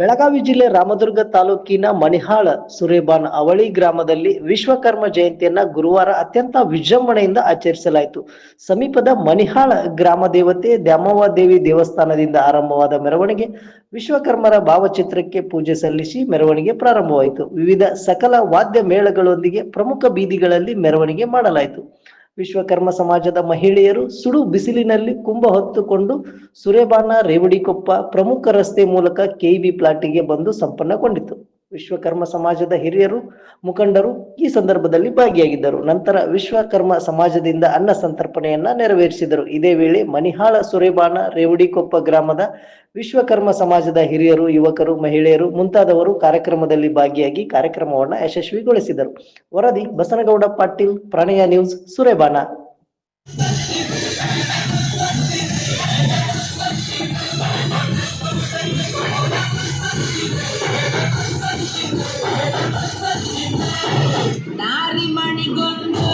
ಬೆಳಗಾವಿ ಜಿಲ್ಲೆ ರಾಮದುರ್ಗ ತಾಲೂಕಿನ ಮಣಿಹಾಳ ಸುರೇಬಾನ್ ಅವಳಿ ಗ್ರಾಮದಲ್ಲಿ ವಿಶ್ವಕರ್ಮ ಜಯಂತಿಯನ್ನ ಗುರುವಾರ ಅತ್ಯಂತ ವಿಜೃಂಭಣೆಯಿಂದ ಆಚರಿಸಲಾಯಿತು. ಸಮೀಪದ ಮಣಿಹಾಳ ಗ್ರಾಮ ದೇವತೆ ದ್ಯಾಮವ್ವ ದೇವಿ ದೇವಸ್ಥಾನದಿಂದ ಆರಂಭವಾದ ಮೆರವಣಿಗೆ ವಿಶ್ವಕರ್ಮರ ಭಾವಚಿತ್ರಕ್ಕೆ ಪೂಜೆ ಸಲ್ಲಿಸಿ ಮೆರವಣಿಗೆ ಪ್ರಾರಂಭವಾಯಿತು. ವಿವಿಧ ಸಕಲ ವಾದ್ಯ ಮೇಳಗಳೊಂದಿಗೆ ಪ್ರಮುಖ ಬೀದಿಗಳಲ್ಲಿ ಮೆರವಣಿಗೆ ಮಾಡಲಾಯಿತು. ವಿಶ್ವಕರ್ಮ ಸಮಾಜದ ಮಹಿಳೆಯರು ಸುಡು ಬಿಸಿಲಿನಲ್ಲಿ ಕುಂಭ ಹೊತ್ತುಕೊಂಡು ಸುರೇಬಾನ ರೇವಡಿಕೊಪ್ಪ ಪ್ರಮುಖ ರಸ್ತೆ ಮೂಲಕ ಕೆಇಬಿ ಪ್ಲಾಟಿಗೆ ಬಂದು ಸಂಪನ್ನಗೊಂಡಿತು. ವಿಶ್ವಕರ್ಮ ಸಮಾಜದ ಹಿರಿಯರು, ಮುಖಂಡರು ಈ ಸಂದರ್ಭದಲ್ಲಿ ಭಾಗಿಯಾಗಿದ್ದರು. ನಂತರ ವಿಶ್ವಕರ್ಮ ಸಮಾಜದಿಂದ ಅನ್ನ ಸಂತರ್ಪಣೆಯನ್ನ ನೆರವೇರಿಸಿದರು. ಇದೇ ವೇಳೆ ಮನಿಹಾಳ ಸುರೇಬಾಣ ರೇವಡಿಕೊಪ್ಪ ಗ್ರಾಮದ ವಿಶ್ವಕರ್ಮ ಸಮಾಜದ ಹಿರಿಯರು, ಯುವಕರು, ಮಹಿಳೆಯರು ಮುಂತಾದವರು ಕಾರ್ಯಕ್ರಮದಲ್ಲಿ ಭಾಗಿಯಾಗಿ ಕಾರ್ಯಕ್ರಮವನ್ನು ಯಶಸ್ವಿಗೊಳಿಸಿದರು. ವರದಿ ಬಸನಗೌಡ, ಪಾಟೀಲ್, ಪ್ರಣಯ ನ್ಯೂಸ್ ಸುರೇಬಾನ ದಾರಿ ಮಣಿಗೊಂಡು